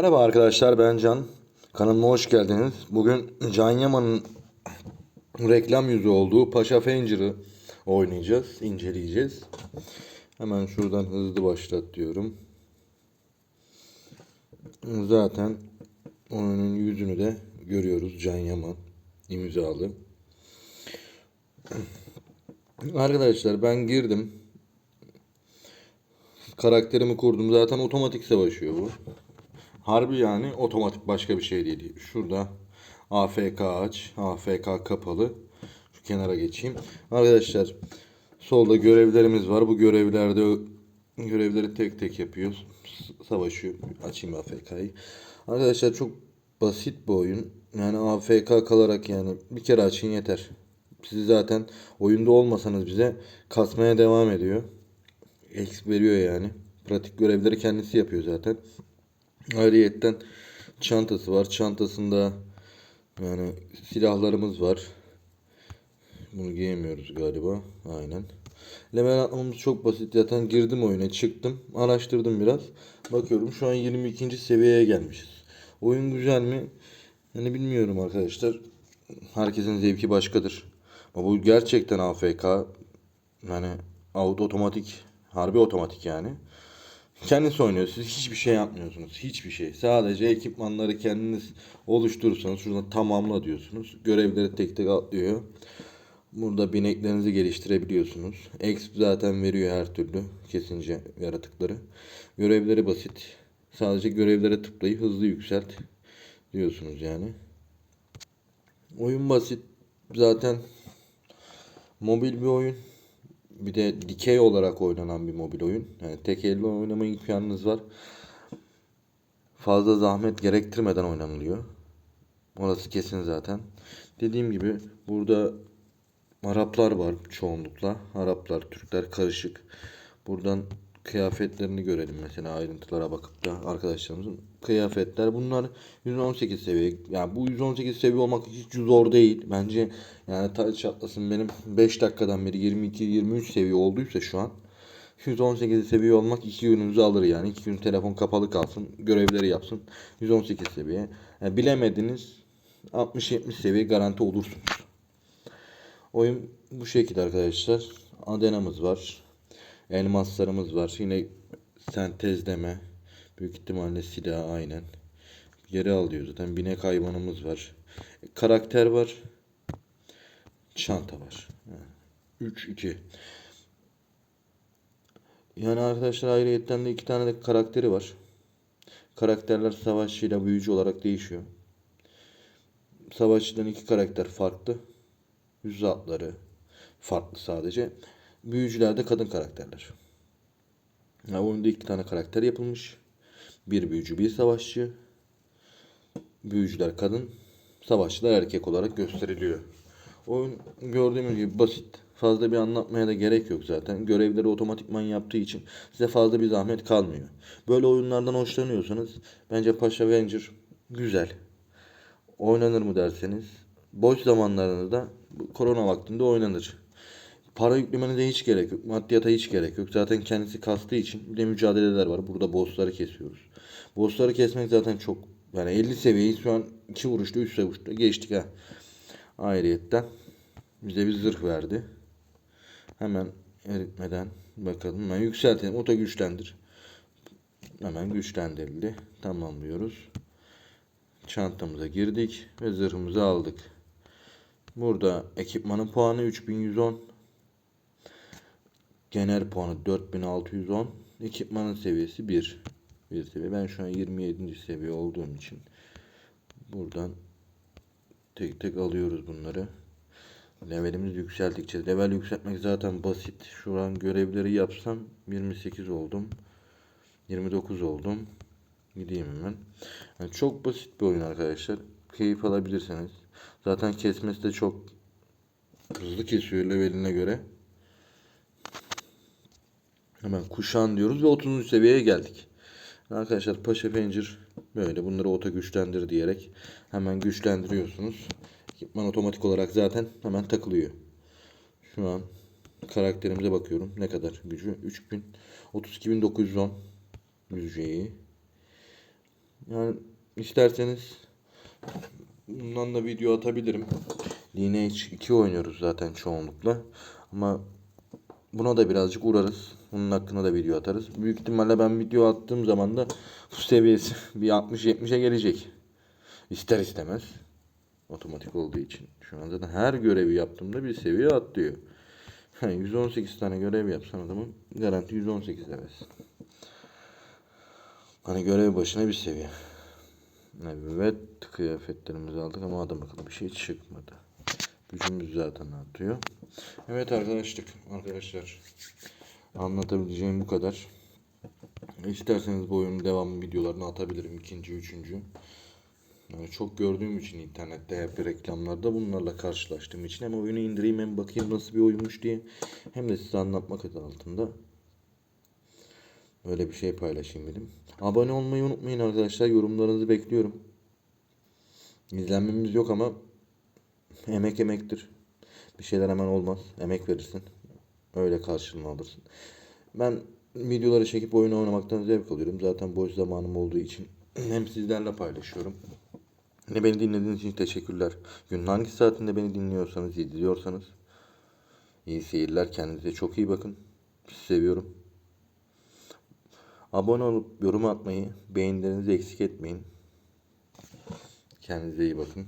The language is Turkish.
Merhaba arkadaşlar ben Can. Kanalıma hoş geldiniz. Bugün Can Yaman'ın reklam yüzü olduğu Paşa Fanger'ı oynayacağız, inceleyeceğiz. Hemen şuradan hızlı başlat diyorum. Zaten onun yüzünü de görüyoruz Can Yaman imzalı. Arkadaşlar ben girdim. Karakterimi kurdum. Zaten otomatik savaşıyor bu. Harbi yani otomatik başka bir şey değil. Şurada AFK aç, AFK kapalı. Şu kenara geçeyim. Arkadaşlar solda görevlerimiz var. Bu görevlerde görevleri tek tek yapıyoruz. S- Savaşıyor. Açayım AFK'yı. Arkadaşlar çok basit bir oyun. Yani AFK kalarak yani bir kere açın yeter. Siz zaten oyunda olmasanız bize kasmaya devam ediyor. X veriyor yani. Pratik görevleri kendisi yapıyor zaten. Ayrıyetten çantası var. Çantasında yani silahlarımız var. Bunu giyemiyoruz galiba. Aynen. Level atmamız çok basit. Zaten girdim oyuna çıktım. Araştırdım biraz. Bakıyorum şu an 22. seviyeye gelmişiz. Oyun güzel mi? Yani bilmiyorum arkadaşlar. Herkesin zevki başkadır. Ama bu gerçekten AFK. Yani auto otomatik. Harbi otomatik yani. Kendisi oynuyor. Siz hiçbir şey yapmıyorsunuz. Hiçbir şey. Sadece ekipmanları kendiniz oluşturursanız şuradan tamamla diyorsunuz. Görevleri tek tek atlıyor. Burada bineklerinizi geliştirebiliyorsunuz. Exp zaten veriyor her türlü kesince yaratıkları. Görevleri basit. Sadece görevlere tıklayıp hızlı yükselt diyorsunuz yani. Oyun basit. Zaten mobil bir oyun. Bir de dikey olarak oynanan bir mobil oyun. Yani tek elle oynama imkanınız var. Fazla zahmet gerektirmeden oynanılıyor. Orası kesin zaten. Dediğim gibi burada Araplar var çoğunlukla. Araplar, Türkler karışık. Buradan kıyafetlerini görelim mesela ayrıntılara bakıp da arkadaşlarımızın. Kıyafetler bunlar 118 seviye. Yani bu 118 seviye olmak hiç zor değil. Bence yani taç çatlasın benim 5 dakikadan beri 22 23 seviye olduysa şu an 118 seviye olmak 2 gününüzü alır yani. 2 gün telefon kapalı kalsın görevleri yapsın. 118 seviye. Yani bilemediniz 60-70 seviye garanti olursunuz. Oyun bu şekilde arkadaşlar. Adena'mız var Elmaslarımız var. Yine sentezleme. Büyük ihtimalle silah aynen. Geri alıyor zaten. Binek hayvanımız var. Karakter var. Çanta var. 3 2. Yani arkadaşlar ayrıyetten de iki tane de karakteri var. Karakterler savaşçıyla büyücü olarak değişiyor. Savaşçıdan iki karakter farklı. Yüz atları farklı sadece. Büyücülerde kadın karakterler. Yani oyunda iki tane karakter yapılmış. Bir büyücü, bir savaşçı. Büyücüler kadın, savaşçılar erkek olarak gösteriliyor. Oyun gördüğümüz gibi basit. Fazla bir anlatmaya da gerek yok zaten. Görevleri otomatikman yaptığı için size fazla bir zahmet kalmıyor. Böyle oyunlardan hoşlanıyorsanız bence Paşa Avenger güzel. Oynanır mı derseniz boş zamanlarınızda korona vaktinde oynanır. Para yüklemenize hiç gerek yok. Maddiyata hiç gerek yok. Zaten kendisi kastığı için bir de mücadeleler var. Burada bossları kesiyoruz. Bossları kesmek zaten çok yani 50 seviyeyi şu an 2 vuruşta 3 vuruşta geçtik ha. Ayrıyetten bize bir zırh verdi. Hemen eritmeden bakalım. Hemen yükseltelim. Oto güçlendir. Hemen güçlendirildi. Tamamlıyoruz. Çantamıza girdik ve zırhımızı aldık. Burada ekipmanın puanı 3110. Genel puanı 4610. Ekipmanın seviyesi 1. Bir seviye. Ben şu an 27. seviye olduğum için buradan tek tek alıyoruz bunları. Levelimiz yükseldikçe. Level yükseltmek zaten basit. Şu an görevleri yapsam 28 oldum. 29 oldum. Gideyim hemen. Yani çok basit bir oyun arkadaşlar. Keyif alabilirsiniz. Zaten kesmesi de çok hızlı kesiyor leveline göre. Hemen kuşan diyoruz ve 30. seviyeye geldik. Arkadaşlar Paşa Pencir böyle bunları oto güçlendir diyerek hemen güçlendiriyorsunuz. Ekipman otomatik olarak zaten hemen takılıyor. Şu an karakterimize bakıyorum. Ne kadar gücü? 3000 32910 yüzeceği. Yani isterseniz bundan da video atabilirim. Lineage 2 oynuyoruz zaten çoğunlukla. Ama buna da birazcık uğrarız. Bunun hakkında da video atarız. Büyük ihtimalle ben video attığım zaman da bu seviyesi bir 60-70'e gelecek. İster istemez. Otomatik olduğu için. Şu an zaten her görevi yaptığımda bir seviye atlıyor. Yani 118 tane görev yapsan adamın garanti 118 levelsin. Hani görev başına bir seviye. Evet kıyafetlerimizi aldık ama adam akıllı bir şey çıkmadı. Gücümüz zaten artıyor. Evet arkadaşlık arkadaşlar. Anlatabileceğim bu kadar. İsterseniz bu oyunun devamı videolarını atabilirim. ikinci, üçüncü. Yani çok gördüğüm için internette hep reklamlarda bunlarla karşılaştığım için hem oyunu indireyim hem bakayım nasıl bir oyunmuş diye hem de size anlatmak adı altında böyle bir şey paylaşayım dedim. Abone olmayı unutmayın arkadaşlar. Yorumlarınızı bekliyorum. İzlenmemiz yok ama emek emektir. Bir şeyler hemen olmaz. Emek verirsin. Öyle karşılığını alırsın. Ben videoları çekip oyun oynamaktan zevk alıyorum. Zaten boş zamanım olduğu için hem sizlerle paylaşıyorum. Yine beni dinlediğiniz için teşekkürler. Günün hangi saatinde beni dinliyorsanız, izliyorsanız iyi seyirler. Kendinize çok iyi bakın. Sizi seviyorum. Abone olup yorum atmayı, beğenilerinizi eksik etmeyin. Kendinize iyi bakın.